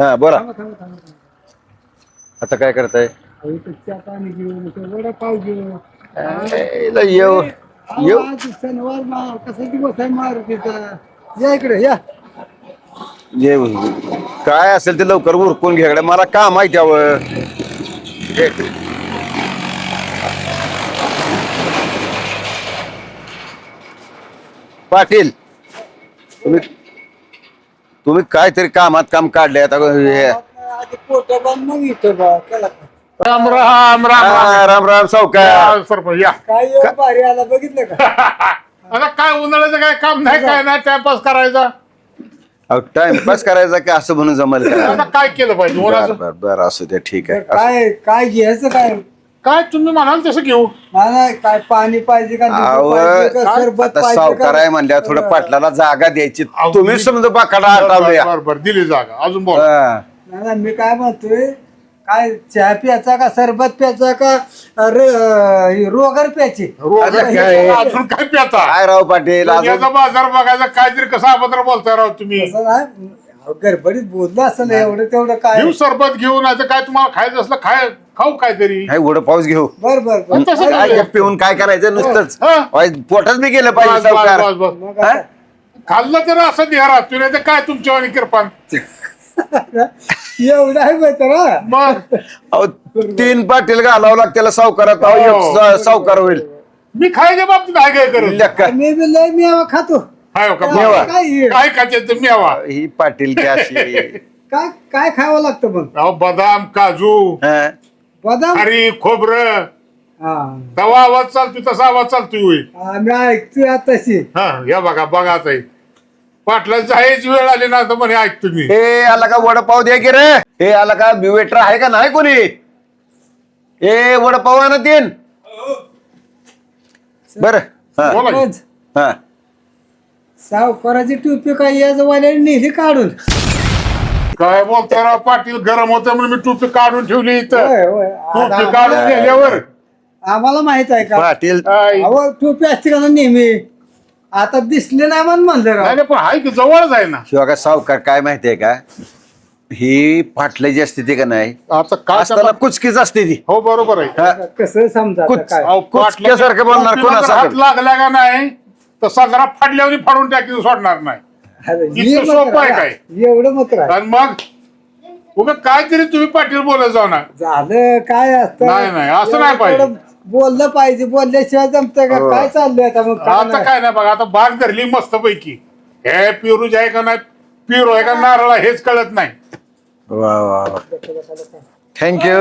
हा बोला. आता काय करताय? येऊ येऊ शनिवार मार कसा दिवस आहे या इकडे या. काय असेल ते लवकर उरकून घ्याकडे मला काम आहे त्यावर. ये. पाटील तुम्ही तुम्ही काहीतरी कामात काम काढले आता हे. राम राम राम हा, राम राम सावकार. सरपंच या. काय एवढं भारी आला बघितलं का? आता काय उन्हाळ्याचं काय काम नाही काय नाही टाइमपास करायचा. टाइमपास करायचा की? असं म्हणून जमल का? काय केलं पाहिजे? बर उन्हाचं बर बर असू दे ठीक आहे. असू- काय काय घ्यायचं काय? काय तुम्ही म्हणाल तसं घेऊ. मला काय पाणी पाहिजे का? लिंबू अहो, पाहिजे का? काय- सरबत आता पाहिजे सावकार आहे का म्हणल्या थोडं पाटलाला जागा द्यायची. अहो, तुम्ही मी- समजा बाकाला आटावल्या बर बर दिली जागा. अजून बोल. हा. नाही, नाही, मी काय म्हणतोय काय चहा प्यायचा का सरबत प्यायचा का? हे रोगर प्यायची. आता काय? अजून काय प्याता काय राव पाटील अजून? बाजार बघायचा काहीतरी कसा अभद्र बोलताय राव तुम्ही? असं नाही. अहो, गडबडीत बोललं असं एवढं तेवढं काय? घेऊ सरबत घेऊ नाही तर काय तुम्हाला खायचं असलं खाय खाऊ काहीतरी. काय उडं पाऊस घेऊ. बर बर बर. तसं काय पिऊन काय करायचं नुसतंच? हा. वाय, पोटात बी गेलं पाहिजे बस, बस, सावकार. बस, बस. मग आता- खाल्लं तर असं देहरा तुला तर काय तुमच्या किरपान? एवढं आहे माहिती ना. मग. अहो, तीन पाटील घालावं लागतं त्याला सावकारात अहो. एक सा- सावकार होईल. मी खायच्या बाबतीत काय काय करत? लेका. मी बी लय मी आवा खातो. हाय हो का? मेवा. काय हे? काय खाते तुम्ही हवा ही पाटील की अशी. काय काय खावं लागतं मग? अहो बदाम काजू हा. बदाम? हरी खोबरं. हा. तवा आवाज चालतोय तसा आवाज चालतोय होय. आम्ही ऐकतोय आताशी. हा या बघा बघा आता हे. पाटलाची जायची वेळ आली ना तर म्हणे ऐक तुम्ही. हे आला का वडापाव द्या की रे? हे आला का वेटर आहे का नाही कोणी? ए वडापाव आहे ना तीन. बर बोला की. सरपंच, हा. सावकाराची टोपी काय या जवाल्याने नेली काढून? काय बोलताय राव पाटील गरम होतं म्हणून मी टोपी काढून ठेवली इथं. होय, होय. टोपी काढून गेल्यावर आम्हाला माहीत आहे का? पाटील? अहो टोपी असते का ना नेहमी? आता दिसले नाही म्हणून म्हणलं राव नाही नाही, पण हाय की जवळच आहे ना शिवा का सावकार काय माहितीये का ही पाटलाची असते ती का नाही आता काय असताना कुचकीच असते ती हो बरोबर आहे हा. कसं समजा आता कुच- काय अहो, कुचक्यासारखं बोलणार कोणासंग? हात लागला का नाही तसा जरा फाडल्यावर फाडून टाकी सोडणार नाही अरे, इतकं हे मग सोपं आहे राव. काय? एवढं मग राव. आणि मग उगा काहीतरी तुम्ही पाटील बोलत जाऊ ना झालं काय असतं नाही, नाही, असं नाही पाहिजे. एवढं बोललं पाहिजे बोलल्याशिवाय जमतंय का? हो. काय चाललंय आता मग? काय आता नाही. काय नाही बघा आता बाग धरली मस्त पैकी हे पिरूज आहे का नाही? पिरू आहे का नारळ आहे हेच कळत नाही. वा वा थँक्यू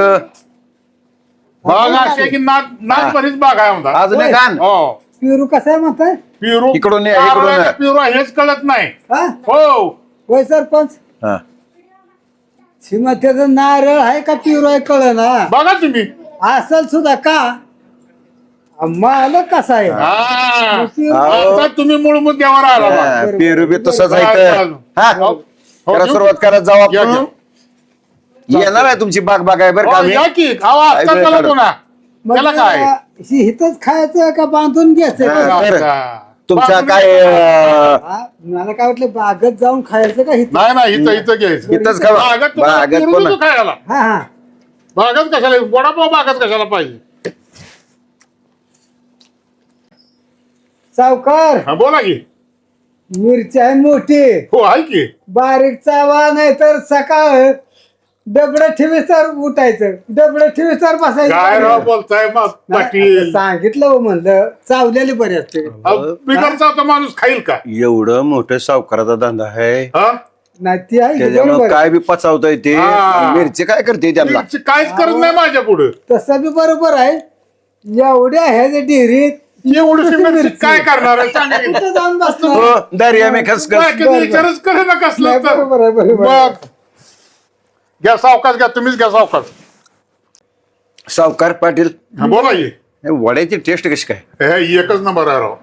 बाग अशी आहे की नाच नाच बरीच बाग आहे म्हणतात अजून एक आण हो. पिरू कसं आहे म्हणताय? पिरू इकडून ये, नारळ इकडून आहे ये. का पिरू आहे हेच कळत नाही. हा? हो. होय सरपंच. हा. श्रीमतीचं नारळ आहे का पिरू आहे कळ ना बघा तुम्ही. असल सुद्धा का? मालक कसा आहे हा. आता तुम्ही मूळ मुद्द्यावर आला बा. हा, पेरू बी तसंच आहे बरं. हा हो, हो. सुरुवात करत जाऊ या, आपण. येणार आहे तुमची बाग बाग आहे बरं का हो, आम्ही? या की अहो, आजकाल काय मला वेळ पुन्हा त्याला काय हिथंच खायचं का बांधून घ्यायचं हा. बरं. काय. अं, हा, मला काय वाटलं बागत जाऊन खायचं का हिथं नाही नाही इथं इथं घ्यायचं इथंच खावा बागत तुम्हाला बागत पिरू कोण देतो खायला हा हा बागत कशाला वडापाव बागत कशाला पाहिजे सावकार. हा बोला की. मिरची आहे मोठी. हो आहे की. बारीक चावा नाही तर सकाळ डबड ठेवी तर उठायचं. डबड ठेवी तर काय राव बसायचं बोलताय मग पाटील सांगितलं हो म्हणलं चावलेली बरी असते. अहो, बिगरचा आता माणूस खाईल का? एवढं मोठं सावकाराचा धंदा आहे. हा? नाही ती आहे की त्याच्यामुळे बरोबर. काय बी पचावता येते हा. मिरची काय करते त्यांना मिरची काहीच करत नाही माझ्या पुढे तसं बी बरोबर आहे. एवढ्या ह्या डेअरीत एवढी मिरची काय करणार आहे? सांगा की. जाऊन बसलो. हो दर्या मी खसखस. काय कधी विचारच करे ना कसलं नाही, तर बरोबर आहे बरोबर आहे. मग घ्या सावकाश घ्या तुम्हीच घ्या सावकाश. सावकार पाटील. हा, बोला हे वड्याची टेस्ट कशी काय? हे एकच नंबर आहे राव.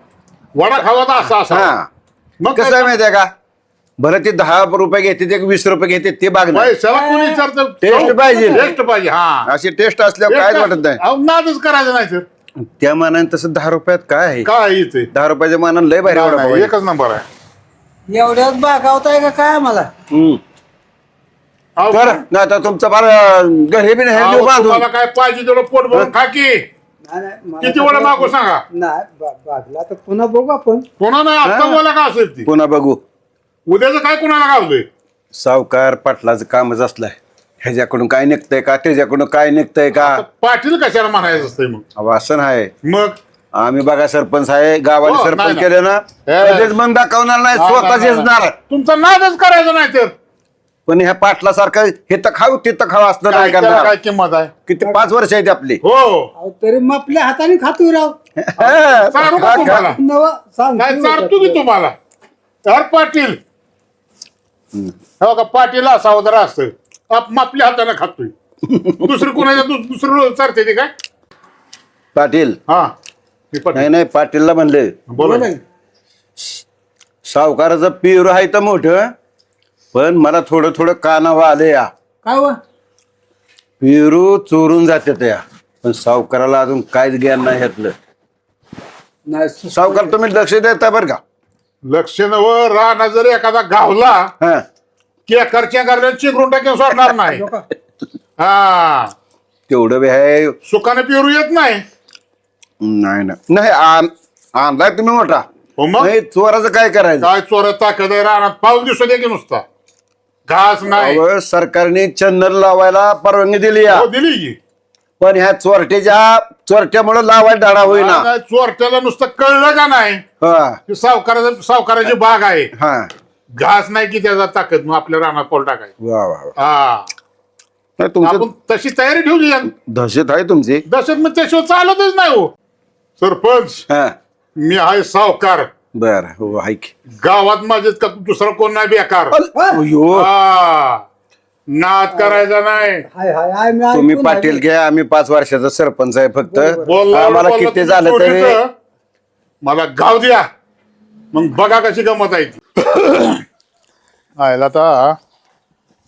वडा खावा तर असा असा. हा. मग कसं आहे काय- माहितीये का? बरं ते दहा रुपये घेते ते वीस रुपये घेते ते बागणार पैशाला कोणी विचारतं? टेस्ट पाहिजे. टेस्ट पाहिजे हा. अशी टेस्ट असल्यावर काय वाटत नाही. अहो, नादच करायचं नाही तर. त्या मानाने तसं दहा रुपयात काय आहे? काय येते दहा रुपयाच्या मानाने लय आहे. एकच नंबर आहे. एवढ्यात बागावताय का काय आम्हाला? हम्म. अहो, तर नाही तर तुमचं फार घरी बी नाही अहो, देऊ बांधून. तुम्हाला काय पाहिजे तेवढं पोट भरून खा की. नाही, नाही, मला किती वेळा मागू सांगा? नाही बा- बागला तर पुन्हा बघू आपण. कोणा नाही आता बोला का असेल ती. पुन्हा बघू. उद्याचं काय कोणाला गावलंय सावकार पाटलाचं कामच असलंय. ह्याच्याकडून काय निघतंय का? त्याच्याकडून काय निघतंय का? पाटील कशाला म्हणायचं असतंय मग? अहो, असं नाही. मग? आम्ही बघा सरपंच आहे गावाने हो, सरपंच नाही, केले ना हे. मन दाखवणार नाही स्वतःच येणार तुमचा नादच करायचा नाही तर. पण ह्या पाटलासारखं हे तर खाऊ ते तर खाऊ असलं काय नाही त्याला करणार काय किंमत आहे? किती पाच वर्ष आहेत आपली. हो. अहो, तरी मग आपल्या हाताने खातोय राव. चारू का तुम्हाला. नव सांग काय चारतो की तुम्हाला? तर पाटील. हो का पाटील असावं तर असतं आप- आपल्या हाताने खातोय. दुसरं कोणाच्या दु- दुसरं चारते ते काय? पाटील. हा. पाटील. नाही नाही पाटीलला म्हणले. बोला. बोला. सावकाराचं पिरू आहे तर मोठं पण मला थोडं थोडं कानावं आलं या. काय व? पिरू चोरून जाते त्या पण सावकाराला अजून काहीच ज्ञान नाही ह्यातलं. नाही सु- सावकार तुम्ही लक्ष देता बरं का? लक्ष नव राणा जर एखादा गावला हा. की करच्या करल्या चिंगरून टाकून सोडणार नाही. हा. तेवढं बी आहे. सुखाने पिरू येत नाही. नाही ना नाही आण- आणलाय तुम्ही मोठा. हो मग? नाही चोराचं काय करायचं? काय चोर ताकद आहे? पाऊस दिसू दे की नुसता. घास नाही. अहो, सरकारने चंदन लावायला परवानगी दिली या. हो दिली की. पण ह्या चोरट्याच्या चोरट्यामुळे लावायला डाळा होईना. चोरट्याला नुसतं कळलं का नाही? हा. की सावकाराचं सावकाराची बाग आहे. हा. घास नाही की त्याचा ताकद मग आपल्या रानात पोल टाकाय वा वा वा. हा. नाही, तुमचं आपण तशी तयारी ठेवली आहे. दहशत आहे तुमची. दहशत मग त्याशिवाय चालतच नाही हो. सरपंच हा. मी आहे सावकार. बर हो आहे की. गावात माझे का दुसरा कोण नाही बेकार? अयो, हा. नाद करायचा नाही. हाय हाय हाय मी तुम्ही ऐकून पाटील आहे. घ्या आम्ही पाच वर्षाचा सरपंच आहे फक्त. बोलला आम्हाला बोलला किती तुम्ही झालं तरी मला गाव द्या. मग बघा कशी गमत आहे ती. आयला आता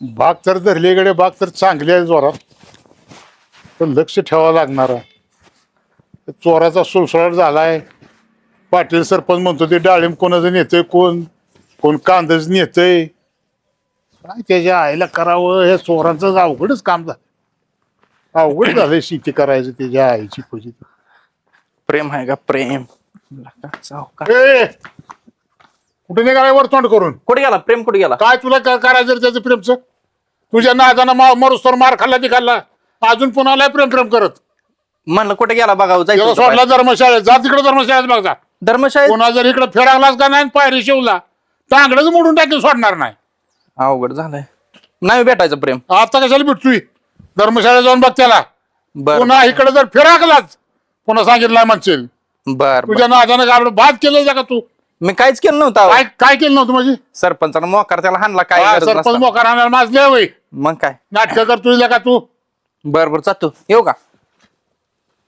बाग तर धरलीकडे बाग तर चांगली आहे जोरात. पण लक्ष ठेवावं लागणार आहे. चोराचा सुळसुळाट झालाय. पाटील सरपंच म्हणतो ते डाळिंब कोणाचं नेतंय कोण? कोण कांदच नेतंय? काय त्याच्या आईला करावं? हे चोरांचं अवघडच काम झालं अवघड झालंय शेती करायचं त्याच्या आईची पूजी प्रेम आहे का? प्रेम. ए! कुठे निघालाय वर तोंड करून? कुठे गेला? प्रेम कुठे गेला? काय तुला काय करायचं रे त्याचं प्रेमचं? तुझ्या नादानं मा मरुस तर मार खाल्ला ती खाल्ला. अजून पुन्हा आलाय प्रेम प्रेम करत. म्हणलं कुठे गेला बघावं त्याला जायचं सोडला धर्मशाळेत. जा तिकडे धर्मशाळेत बघ जा. धर्मशाळेत? पुन्हा जर इकडे फिरागलाच का नाही पायरी शिवला तांगडच मोडून टाकून सोडणार नाही. अवघड झालंय. नाही भेटायचं प्रेम. आता कशाला भेटतोय? धर्मशाळेत जाऊन बघ त्याला. बर. पुन्हा इकडे जर फिराकलाच पुन्हा सांगितलं म्हणशील. बर तुझ्या नादानं काय बाद केलं का तू. मी काहीच केलं नव्हतं अहो. काय काय केलं नव्हतं म्हणजे सरपंचानं मोकार त्याला हाणला काय हा, गरज सरपंच नसताना. मोकार आणायला माजले होय. मग काय? नाटक कर तुझ्या का तू. बर बर जातो. येऊ का?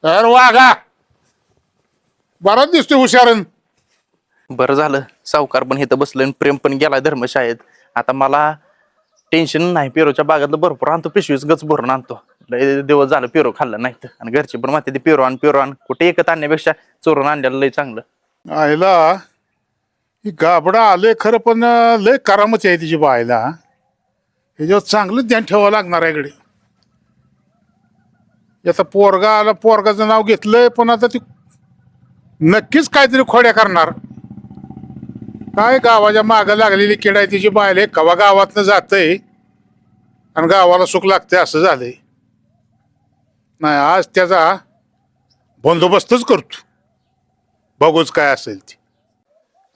तर वागा बराच दिसतोय हुशारन. बरं झालं. सावकार पण इथं बसलं प्रेम पण गेला धर्मशाळेत. आता मला टेन्शन नाही पेरोच्या बागातलं भरपूर आणतो पिशवीच गच भरून आणतो. लय दिवस झालं पेरो खाल्लं नाही तर आणि घरचे पण माहिती पेरो आण पेरो आण. कुठे एकत आणण्यापेक्षा चोरून आणलेलं लय चांगलं. आईला गाबडा आले खरं पण लय करामच आहे तिची बायला. ह्याच्यावर चांगलं ध्यान ठेवावं लागणार आहे इकडे. याचा पोरगा आला पोरगाचं नाव घेतलंय पण आता ती नक्कीच काहीतरी खोड्या करणार. काय गावाच्या मागं लागलेली किडा आहे तिची बायला कवा गावातनं जातंय? आणि गावाला सुख लागतंय असं झालंय. नाही आज त्याचा बंदोबस्तच करतो. बघूच काय असेल ती.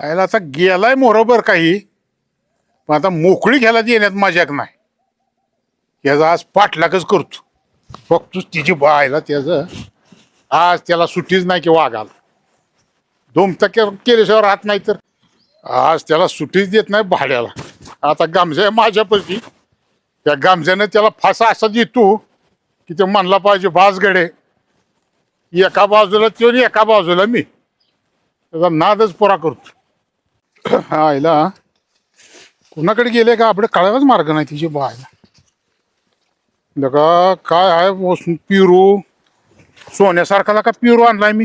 यायला आता गेलाय मोरोबर काही पण आता मोकळी घ्यायला येण्यात मजाक नाही. याचा आज पाठलागच करतो. बघतोच तिची बायला त्याचं. आज त्याला सुट्टीच नाही की वाघाला. दोन टक्के केल्याशिवाय राहत नाही तर. आज त्याला सुट्टीच देत नाही भाड्याला. आता गामजा आहे माझ्यापैकी त्या गामजाने त्याला फासा असा देतो की ते म्हणला पाहिजे बाजगडे एका बाजूला तो एका बाजूला मी. त्याचा नादच पुरा करतो. आईला. कुणाकडे गेले का? आपल्या कळायलाच मार्ग नाही तिची पाहायला बघा काय आहे? पिरू. सोन्यासारखाला का पिरू आणलाय मी?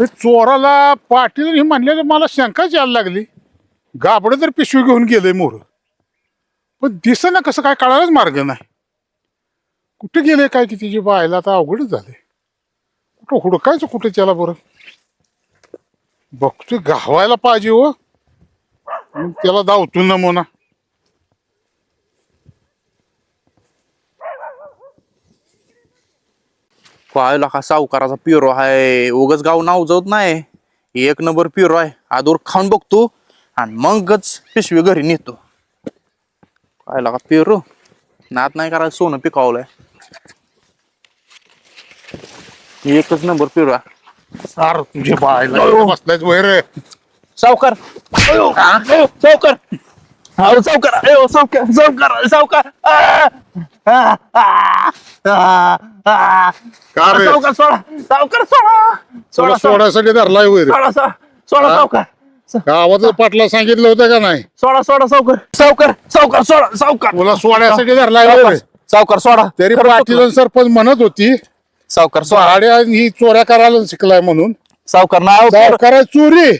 हे चोराला पाटील हे म्हणले मला शंकाच यायला लागली. गाबडं तर पिशवी घेऊन गेलंय मोर. पण दिसेना कसं काय? कळायलाच मार्ग नाही. कुठे गेले काय की तिची बायला? आता अवघडच झाले कुठं हुडकायचं कुठे त्याला बरं? बघतोय गावायला पाहिजे हो. मग त्याला धावतो नमुना. पाहायला का सावकाराचा पिरो आहे. उगच गाव नाव जात नाही. एक नंबर पिरो आहे. आदूर खाऊन बघतो आणि मगच पिशवी घरी नेतो. पाहायला का पिरो? नात नाही करायला सोनं पिकावलंय. एकच नंबर पिरो आहे. सार तुझे बायला बसलायच वैर सावकार. सावकार. अहो सावकार. अयो सावकार. सावकार सावकार. का रे? सोडा. सावकार सोडा. तुला सोडा. सोडा सोडायसाठी धरलाय वैर सोडा सोडा. सोडा सावकार. गावात पाटला सांगितलं होतं का नाही? सोडा सोडा सावकार. सावकार सावकार सोडा सावकार. तुला सोडायसाठी धरलाय सावकार, वैर. सावकार सोडा. तरी पाटील सरपंच म्हणत होती सावकार ही चोऱ्या करायला शिकलाय म्हणून सावकार नाव सावकारा चोरी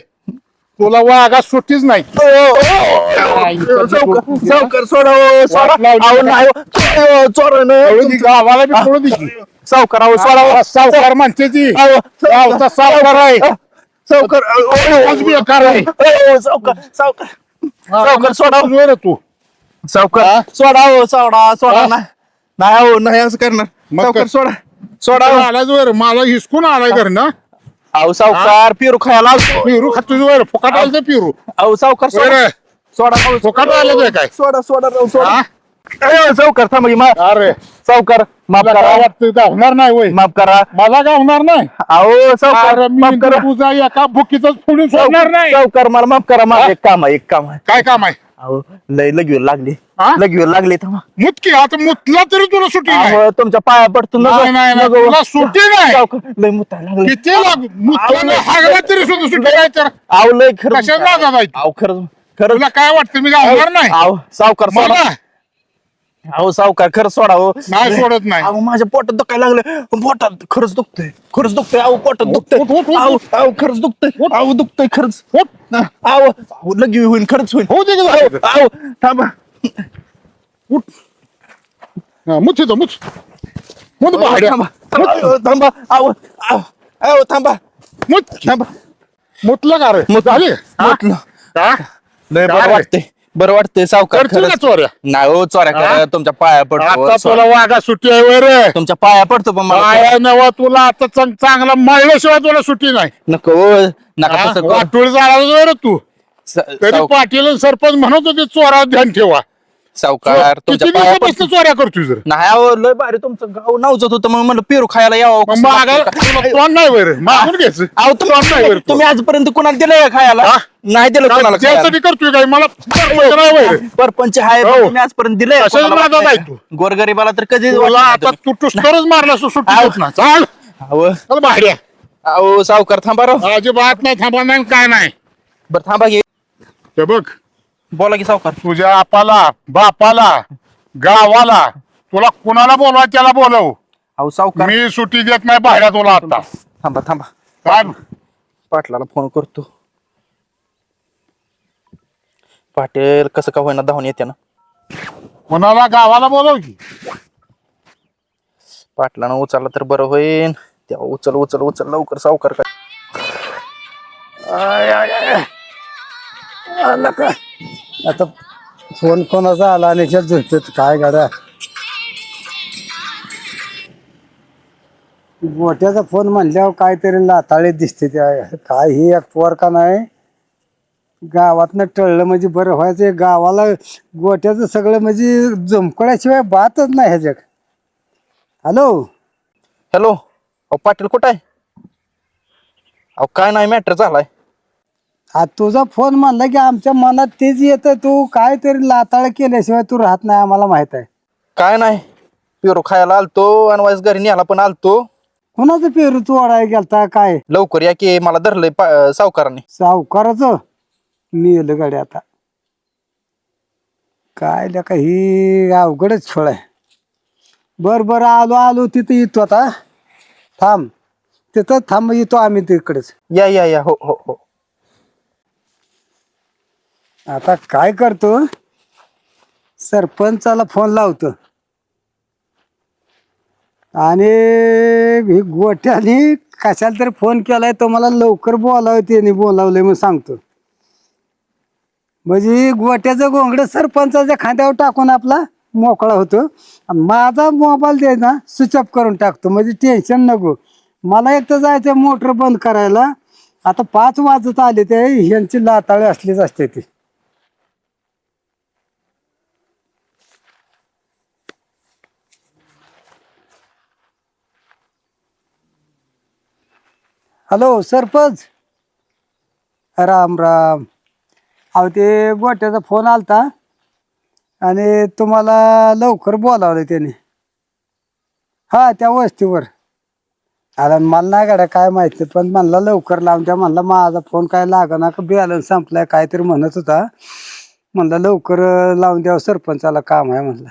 तुला वागा सुट्टीच नाही सावकार सावकार सोडा सोडा अहो? नाही हो. चोर- गावाला बी सावकार अहो, सोडा ओ. सावकार म्हणते ती अहो, गावचा सावकार आहे सावकार अहो, अहो, तोच बेकार आहे अहो, सावकार सावकार सावकार सोडा तू सावकार सोडा हो सोडा सोडा हा? नाही नाही हो नाही असं करणार मग सावकार कर. सोडा सोडा. आलाच वर मला हिसकून आलाय घर ना. अहो सावकार पिरू खायला. पिरू खात तुझं वर फुकट आलं ते पिरू. अहो सावकार सोडा. अहो, फुकट आलं ते काय? सोडा सोडा राव, सोडा. हा? अहो, सावकार थांबा की, मा- अरे. सावकार माफ करा. काय वाटतं गावणार नाही वय. माफ करा. मला गावणार नाही. अहो सावकार अरे मी माफ करा. तुझा एका बुकीतच फोडून सोडणार नाही. सावकार मला माफ करा. माझं एक काम आहे एक काम आहे. काय काम आहे? अहो लय लगीवर लागली. हा? लगीवर लागली थांबा. मुतकी आता मुतला तरी तुला नाही? अहो, तुमच्या पाया पडतो नको- नाही, नाही, नाही, नको. तुला सुट्टी नाही. लय मुतायला लागले. किती लाग मुतला हागला तरी सुद्धा सुट्टी नाही तर. अहो लय खरं? अहो खरं खरं तुला काय वाटतं? मी गावणार नाही? अहो सावकार सोडा. मला अहो सावकार खरं सोडा हो नाही सोडत नाही. अहो माझ्या पोटात दुखायला लागलं पोटात खरंच दुखतंय खरंच दुखतंय. अहो पोटात दुखतंय. उठ, उठ, अहो अहो खरंच दुखतंय. अहो दुखतंय खरंच. अहो अहो लगी होईन खरंच होईन होऊ दे की अहो जाऊ. अहो थांबा. उठ. हा, मुत इथं, मुत मुत भाड्या थांबा. थांबा थांबा. अहो अहो अहो थांबा. मुत थांबा. मुतलं का रे? मुत- झाली? मुतलं. हा? लय बरं? वाटतंय. बरं वाटतंय सावकार का खरंच. चोऱ्या नाही हो चोऱ्या हा? करा तुमच्या पाया पडतो आता हो, तुला वागा सुट्टी आहे वय रे. तुमच्या पाया पडतो पण मला आया नवा तुला आता चांग- चांगला मळल्याशिवाय तुला सुट्टी नाही. नको हो, नका हा? तसं करू. वाटोळी जाणार रे तू. स- तरी साव- पाटील सरपंच म्हणत होते चोरा ध्यान ठेवा. सावकार किती तुमच्या पाया दिवसापासून पडतो चोऱ्या करतोय जर? नाही अहो लय भारी तुमचं गाव नावजत होतं मग म्हणलं पेरू खायला यावं मग तोंड नाही वैर मागून घ्यायचं. अहो तोंड नाही वैर तुम्ही आजपर्यंत कुणाला दिलंय का खायला? हा? नाही दिलं कोणाला खायला. त्यासाठी करतोय काय? मला सरपंच नाही वैर परपंच आहे हो. पण तुम्ही आजपर्यंत दिलंय. कोणाला आहे तू? गोरगरिबाला तर कधी तुला आता तू टुस्टरच मारला सुट्टी. देत चाल. अहो. चल भाड्या. अहो सावकार थांबा राव. अजिबात नाही थांबा नाही काय नाही. बरं थांबा ते बघ. बोला की सावकार. तुझ्या आपाला बापाला गावाला तुला कुणाला बोलवा त्याला बोलव. अहो सावकार. मी सुट्टी देत नाही भाड्या तुला आता. थांबा थांबा काय पाटलाला फोन करतो. पाटील कसं का होईना धावून येते ना. कुणाला गावाला बोलव की. पाटलानं उचलला तर बरं होईन. तेव्हा उचल उचल उचल लवकर सावकार काय आय, आय, आय. आला का? आता फोन कोणाचा आला आणि ह्याच्यात झुंजत काय गाड्या गोट्याचा फोन म्हणल्यावर काहीतरी लाताळी दिसते त्या. काय ही एक पोर का नाही? गावातनं टळलं म्हणजे बरं व्हायचं. गावाला गोट्याचं सगळं म्हणजे जमकळ्याशिवाय बातच नाही ह्याच्यात. हॅलो? हॅलो? अहो पाटील कुठं आहे? अहो काय नाही मॅटर झालाय. तुझा फोन म्हणला की आमच्या मनात तेच येतं तू काहीतरी लाताळ केल्याशिवाय तू राहत नाही आम्हाला माहीत आहे. काय नाही पिरो खायला आलतो आणि वाईस घरी न्यायला पण आलतो. कुणाचं पेरू तू ओढाय गेलता काय? लवकर या की मला धरलंय पा- सावकाराने. सावकाराचं? नेलं गाडी आता. काय का ही अवघडच खेळ आहे. बर बर आलो आलो तिथं येतो आता. थांब. तिथं थांब येतो आम्ही तिकडेच. या या या हो हो हो. आता काय करतो? सरपंचाला फोन लावतो. आणि ही गोठ्याने कशाला तरी फोन केलाय तो मला लवकर बोलावं त्याने बोलावलंय मग सांगतो. म्हणजे गोट्याचं गोंगड सरपंचाच्या खांद्यावर टाकून आपला मोकळा होतो. आणि माझा मोबाईल द्यायचा स्विच ऑफ करून टाकतो. म्हणजे टेन्शन नको. मला एक तर जायचं मोटर बंद करायला. आता पाच वाजत आले ते ह्यांची लाताळे असलीच असते ती. हॅलो सरपंच. राम राम. अहो ते गोट्याचा फोन आलता आणि तुम्हाला लवकर बोलावलं त्याने. हा त्या वस्तीवर. अरे मला नाही गाड्या काय माहिती पण म्हणला लवकर लावून द्या. म्हणला माझा फोन काय लागना का बॅलन्स संपलाय काहीतरी म्हणत होता. म्हणलं लवकर लावून द्यावं सरपंचाला काम आहे म्हणलं.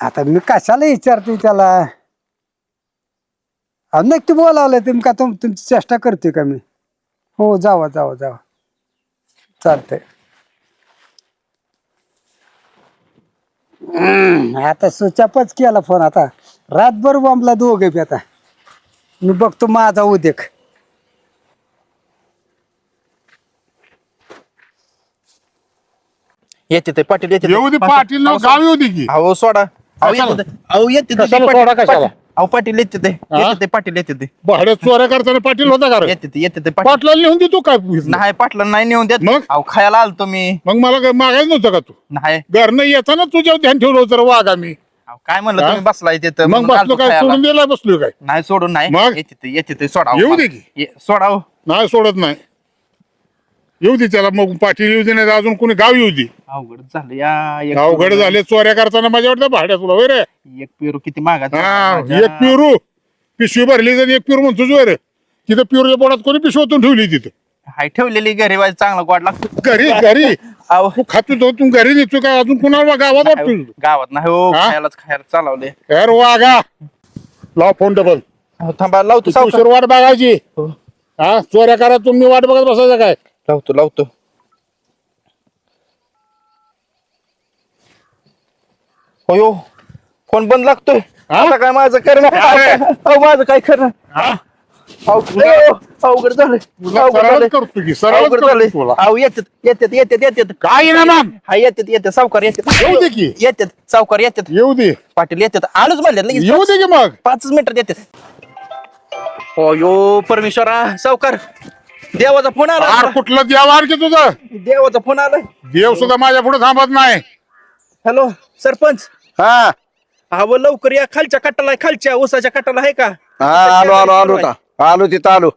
आता मी कशाला विचारतोय त्याला? नक्की बोलावलं तुम्ही का तुम तुमची चेष्टा करते का मी हो जावा जावा जावा चालतंय हम्म, आता सुचापच केला फोन आता रातभर बॉम्बला दोघे बी आता मी बघतो माझा उद्योग येते ते पाटील येते ते. येऊ दे पाटील ना अहो, गाव येऊ दे की अहो सोडा अहो? येते ते. अहो येते ते. कशाला पाटील- सोडा, कशाला? अहो पाटील येते ते. येते ते पाटील येते ते. भाड्यात चोऱ्या करताना पाटील होता का रे? येते ते येते ते पाटील. पाटलाला लिहून दे तू काय नाही पाटला नाही नेऊन देत. मग? अहो खायला आलतो मी. मग मला काय मागायचं नव्हतं का तू? नाही. घरनं येताना तुझ्यावर ध्यान ठेवलं होतं रे वाघ आम्ही. अहो, काय म्हणलं हा? तुम्ही बसलाय तिथं. मग म्हणून बसलो आलतो काय? खायला. सोडून दिला बसलोय काय? नाही सोडून नाही. मग? येते ते येते ते सोडा. येऊ दे की. ये- सोडा हो. नाही सोडत नाही. येऊ दे त्याला मग पाटील येऊ दे नाही तर अजून कोणी गाव येऊ दे. अवघड झालं या एक अवघड पेरू- झाले चोऱ्या करताना माझ्या वाटलं भाड्या तुला होय रे. एक पेरू किती हा एक पिरू. पिशवी भरली तर एक पिरू म्हणतो जोर तिथं पिरूच्या पोटात कोणी पिशवी ओतून ठेवली तिथं? हाय ठेवलेली घरी वाज चांगला गोड लागतो. घरी घरी. तू खातो तो तू घरी नेतो काय अजून कुणाला गावात वाटतो गावात नाही हो हा? खायलाच खायला चालवले यार वागा लाव फोन डबल थांबा लावतो किती सावकार. उशीर वाट बघायची. हो. हा चोऱ्या करा तुम्ही वाट बघत बसायचं काय? लावतो लावतो होयो फोन बंद लागतोय? आता काय माझं करणार? काय? अहो माझं काय करणार? हा? अवघड झालं करतो की अवघड झालंय. तुला. अहो येतात येतात येतात येतात काय ना मग हा येतात येतात सावकार येतात येऊ दे की. येतात सावकार येतात येऊ दे. पाटील येतात आलोच म्हणले लगेच. येऊ दे की मग. पाचच मिनिटात येतात हो यो परमेश्वरा सावकार. देवाचा फोन आर आला कुठलं देव आर की तुझं? देवाचा फोन आलाय. देव सुद्धा माझ्या पुढे थांबत नाही. हॅलो सरपंच. हा. हवं लवकर या खालच्या कट्टाला खालच्या ऊसाच्या कट्टाला आहे का? हा आलो आलो आलो आता. आलो तिथं आलो.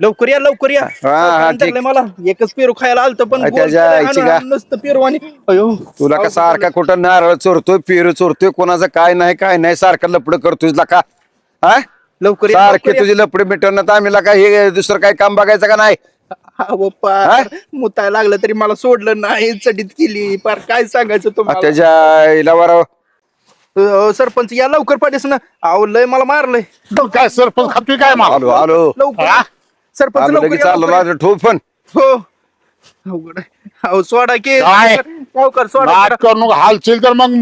लवकर या लवकर या. हा, ठीक. मला. एकच पेरू खायला आलतं पण गोड नुसतं पेरू आणि अयो. तुला का सारखा कुठं नारळ चोरतोय पेरू चोरतोय कोणाचं काय नाही काय नाही सारखं लपड करतोय का हा? लवकर या सारखे लवकर या. तुझे लपडे मिटवण्यात आम्ही का हे दुसरं काय काम बघायचं का नाही? अहो, पार. मुताय लागलं तरी मला सोडलं नाही चडीत केली. पार काय सांगायचं तुम्हाला? त्याच्या आईला अहो, सरपंच या लवकर पाठीस ना. अहो लय मला मारलंय. तू काय सरपंच खातोय काय मला? आलो लवकर. हा? सरपंच आलो लवकर लगेच या, आलो लवकर या. माझं ठोक पण. हो. अवघड आहे. अहो सोडा की. काय? लवकर सोडा. नाट करू नको हालशील तर मग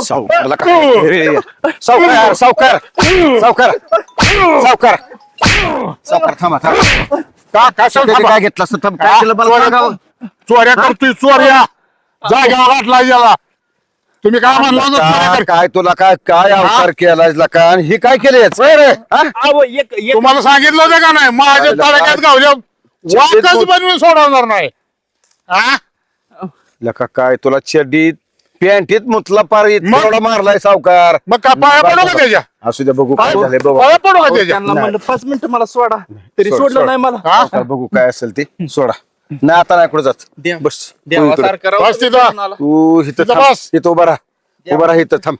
सावकारला काय? सावकार सावकार सावकार सावकार सावकार थांबा थांबा का कशाला त्याने थांबा? काय घेतलं असतं थांब, काय केलं मला चोऱ्या सांगा. चोऱ्या करतोय चोऱ्या जाग्यावर वाटला याला तुम्ही काय म्हणला चोऱ्या काय काय तुला काय काय अवतार केलाय का आणि ही काय केली अहो एक एक तुम्हाला सांगितलं होतं का नाही माझ्या तालुक्यात गावल्या वाकच बनवून सोडवणार नाही हा? लका काय तुला चड्डीत पॅन्टीत मुतला पार मग? एवढा मारलाय सावकार. मग का पाया पडू का त्याच्या? असू द्या बघू काय झालंय बघू पाया पडू का त्याच्या. त्यांना म्हणलं पाच मिनिटं मला सोडा. तरी सोड, सोडलं सोड. नाही मला. हा? सावकार बघू काय असेल ते. सोडा. नाही आता नाही कुठं जात? बस. तू इकडं. देवासारखं राहू बस तिथं. तू इथं तिथं थांब. बस. इथं उभा राहा. उभा राहा इथं थांब.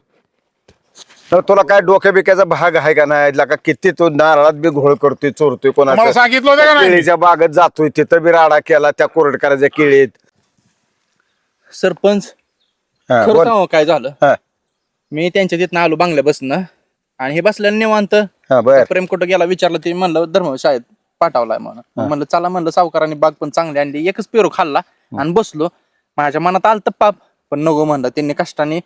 तर तुला काय डोक्या बिक्याचा भाग आहे का नाही? का किती तो नारळात बी घोळ करतोय चोरतोय मला कोणाचा सांगितलं होतं का नाही? केळीच्या बागेत जातोय तिथं बी राडा केला त्या कोरडकराच्या केळीत. सरपंच हा, खरं बोल. सांगू काय झालं? हा, मी त्यांच्या तिथनं आलो बांगल्या बसनं आणि हे बसल्यानं निवांत. हा, बर. प्रेम कुठं गेला विचारलं ते म्हणलं धर्मशाळेत पाठवलाय म्हणून. म्हणलं चला म्हणलं सावकारांनी बाग पण चांगली आणली एकच पेरू खाल्ला आणि बसलो. माझ्या मनात आलं पाप पण नको म्हणलं त्यांनी कष्टाने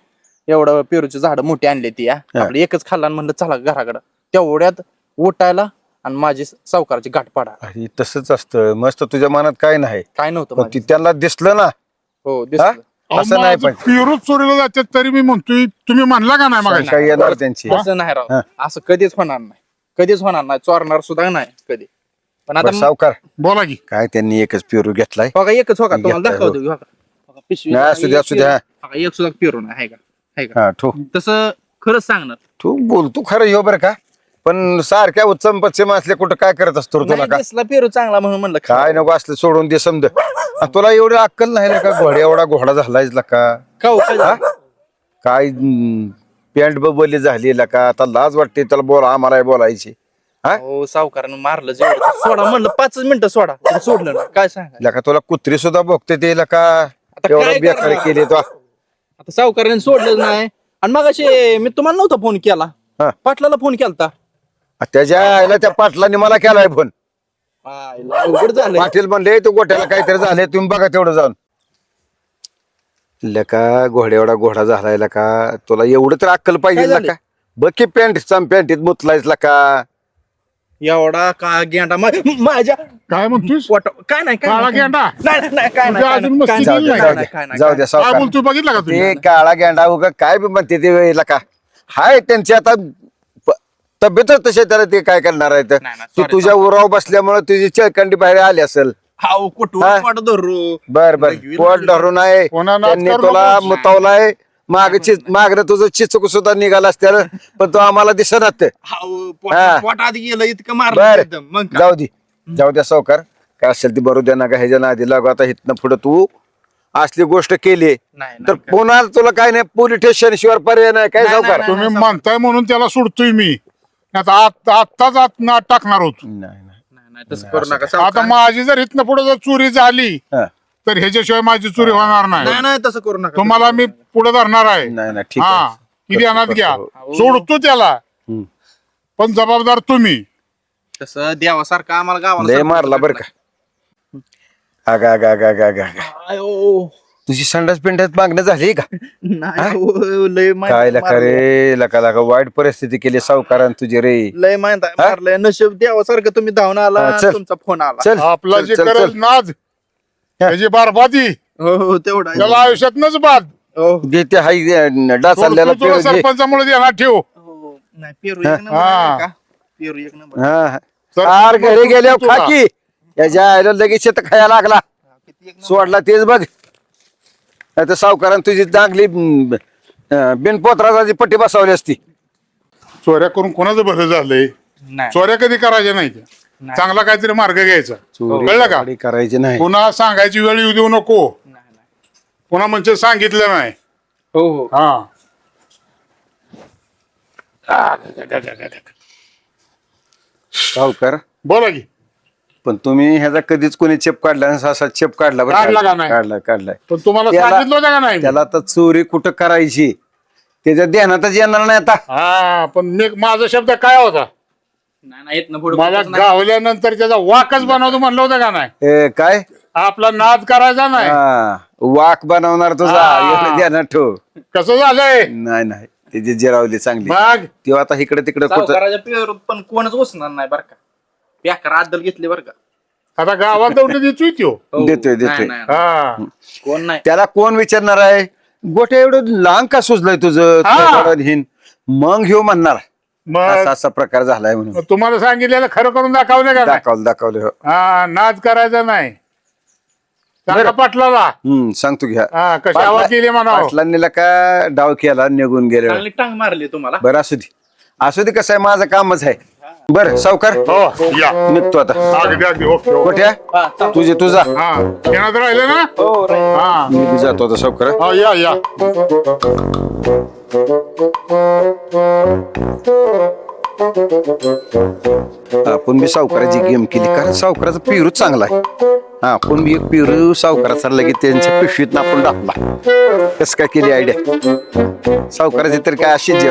एवढं पेरूची झाडं मोठी आणली ती या. आपलं एकच खाल्ला आणि म्हणलं चला घराकडं. तेवढ्यात उठायला आणि माझी सावकाराची गाठ पाडा. अरे तसंच असतं. मस्त तुझ्या मनात काय नाही. काय नव्हतं पण माझं. ती त्यांना दिसलं ना. हो हा? दिसलं. असं नाही पण पिरूच चोरीला जातात तरी मी म्हणतोय तुम्ही म्हणला का नाही मग येणार त्यांची. असं नाही राव. हा. असं कधीच होणार नाही. कधीच होणार नाही. चोरणार सुद्धा नाही कधी. पण आता बरं, सावकार. बोला की. काय त्यांनी एकच पेरू घेतलाय? बघा एकच हो का? तुम्हाला दाखवतो हो. का? बघा, पिशवी नाही, असू द्या, असू द्या. बघा, एक सुद्धा पेरू नाही. आहे का? आहे का? हा ठो तसं खरंच सांगणार. तू बोलतो खरं यो बरं का. पण सारख्या उत्तम पश्चिम असले कुठं काय करत असतो रे तुला नाही का? दिसला पेरू चांगला म्हणून म्हणलं काय नको असलं सोडून दे समज. तुला एवढी अक्कल नाही ना का? घोड्या एवढा घोडा झालाय का? खाऊ काय झालं? काय पॅन्ट बबली झाली का? आता लाज वाटते त्याला बोला आम्हाला बोलायची. हा? हो सावकारानं मारलं जेवढं सोडा म्हणलं पाचच मिनिटं सोडा. पण सोडलं ना. काय सांगा? लका तुला कुत्री सुद्धा बघते ते लका काय एवढं बेकार करणार? केली तो. आता सावकाराने सोडलं नाही. आणि मग मी तुम्हाला नव्हता फोन केला. हा. पाटलाला फोन केलता. त्याच्या आईला त्या पाटलाने मला केलाय फोन आयला, अवघड झालं पाटील म्हणले तू गोट्याला काहीतरी झाले तुम्ही बघा तेवढं जाऊन. लका घोड्या एवढा घोडा झालाय लका तुला एवढं तर अक्कल पाहिजे काय झालं? लका. बघ की पॅन्ट पॅन्टीत मुतलायस लका. एवढा का गेंडा? मा- माझ्या काय म्हणतोय पोटा काय नाही काय काळा नाही, गेंडा? नाही नाही, नाही काय नाही तुझ्या काय अजून नाही, मस्ती काय जाऊ नाही, द्या काय जाऊ नाही, द्या काय नाही, जाऊ काय द्या काय सावकार बोलतोय बघितलं का ते तुम्ही काळा गेंडा उगा काय बी म्हणते ते वेळेला का हाय त्यांची आता तब्येतच तशी आहे, त्याला ते काय करणार आहे तर नाही, नाही, ती sorry, तुझ्या उराव बसल्यामुळे तुझी चळकंडी बाहेर आली असेल. हाव हा? धरू? बर बर. पोट धरून आहे. कोणा नाद त्यांनी करू तुला नकोस. मुतावलाय. माग मागणं तुझं चिचक सुद्धा निघाला असत्या पण तो आम्हाला दिसणार ते हाव हा. पोट- पोटात गेलं इतकं बर. मारलं एकदम. मग काय? जाऊ दे. जाऊ द्या सावकार. काय असेल ती बरू द्या ना का ह्याच्या नादी लागू. आता इथनं पुढे तू असली गोष्ट केली नाही, तर नाही, पुन्हा तुला काय नाही पोलीस स्टेशन शिवाय पर्याय नाही. काय नाही, सावकार? नाही, तुम्ही म्हणताय म्हणून त्याला सोडतोय मी. आता आत- आत्ताच आत ना टाकणार होतो. नाही नाही. नाही, नाही, तसं करू नका. आता सावकार. माझी जर इथनं पुढे जर चोरी झाली हा. तर ह्याच्याशिवाय माझी चोरी होणार नाही. नाही नाही तसं करू नका. तुम्हाला मी पुढे धरणार आहे. नाही नाही ठीक हा. आहे किती अनाथ घ्या. करतो, सोडतो त्याला. हम्म. पण जबाबदार तुम्ही. तसं देवासारखं आम्हाला गावाला लय मारला बर का. अगा अगा अगा अगा अगा अगा. आयो. तुझी संडास पिंडात मागणं झाली का? नाही हो, लय माहीत काय लका मारलंय. रे लका लका वाईट परिस्थिती केली सावकारान तुझी रे. लय माहीत आहे, मारलंय. नशीब देवासारखं तुम्ही धावून आला हा, चल. तुमचा फोन आला. चल आपला चल, जे चल, करेल चल. नाद त्याची बरबादी. हो हो तेवढा. त्याला आयुष्यातनच बाद. हो. जे ते हाय तुला सरपंचामुळे देणार ठेव. हो. नाही पेरू एक नंबर हा. आहे का? पेरू एक नंबर फार घरी गेल्यावर. खाकी याच्या आईला लगेच शेत खायला लागला. किती एक नंबर सोडला तेच बघ. नाही तर सावकारान तुझी चांगली बिनपोत्राची पट्टी बसवली असती. चोऱ्या करून कोणाचं बरं झालंय? नाही. चोऱ्या कधी करायच्या नाही. त्या. चांगला काहीतरी मार्ग घ्यायचा. कळलं का? चोरी करायची नाही. पुन्हा सांगायची वेळ येऊ देऊ नको. नाही, नाही. पुन्हा म्हणजे सांगितलं नाही. हो हो. हा. सावकार. बोला की. पण तुम्ही ह्याचा कधीच कोणी चेप काढला नाही, असा चेप काढला बरं काढला का नाही? काढला काढलाय पण तुम्हाला त्याला- सांगितलं होतं का नाही? त्याला आता चोरी कुठं करायची? त्याच्या ध्यानातच येणार नाही आता. हा पण मी माझा शब्द काय होता? नाही नाही येत ना पुढे. मला गावल्यानंतर त्याचा वाकच बनवतो म्हणलं होतं का नाही? ए, काय? आपला नाद करायचा नाही. हा, वाक बनवणार तुझा हा. एवढं ध्यानात ठेव. कसं झालंय? नाही नाही त्याची जिरावली चांगली. मग तेव्हा आता इकडे तिकडे कुठं सावकाराच्या पेरू पण कोणच बसणार नाही बरं का? प्याकर आदल घेतली बरं का. आता गावात दौडी देतोय त्यो. हो. देतोय, नाही, देतोय. नाही, नाही. हा. कोण नाही. त्याला कोण विचारणार आहे? गोट्या एवढं लांब का सुचलंय तुझं? हा. हिन. मग घेऊ म्हणणार मग? असा असा प्रकार झालाय म्हणून. तुम्हाला सांगितलेलं खरं करून दाखवलं का नाही दाखवलं दाखवलं हो. हा नाद करायचा नाही. सांगा पाटलाला. हम्म सांगतो घ्या. हा कशी आवाज केली म्हणावं? पाटलांनी का डाव केला निघून गेले? चांगली टांग मारली तुम्हाला. बरं असू दे. असू दे कसं आहे माझं कामच आहे. बर सावकार. हो या. निघतो आता. अगदी अगदी ओके ओके गोट्या? तुझे तुझा. हा. येणार राहिले ना? हा मी बी जातो आता सावकार. हो या या. आपण बी सावकाराची गेम केली. कारण सावकाराचा पिरू चांगला आहे. हा आपण बी एक पिरू सावकाराचा लगेच त्यांच्या पिशवीत आपण टाकला कस काय केली आयडिया सावकाराची तरी काय अशीच जे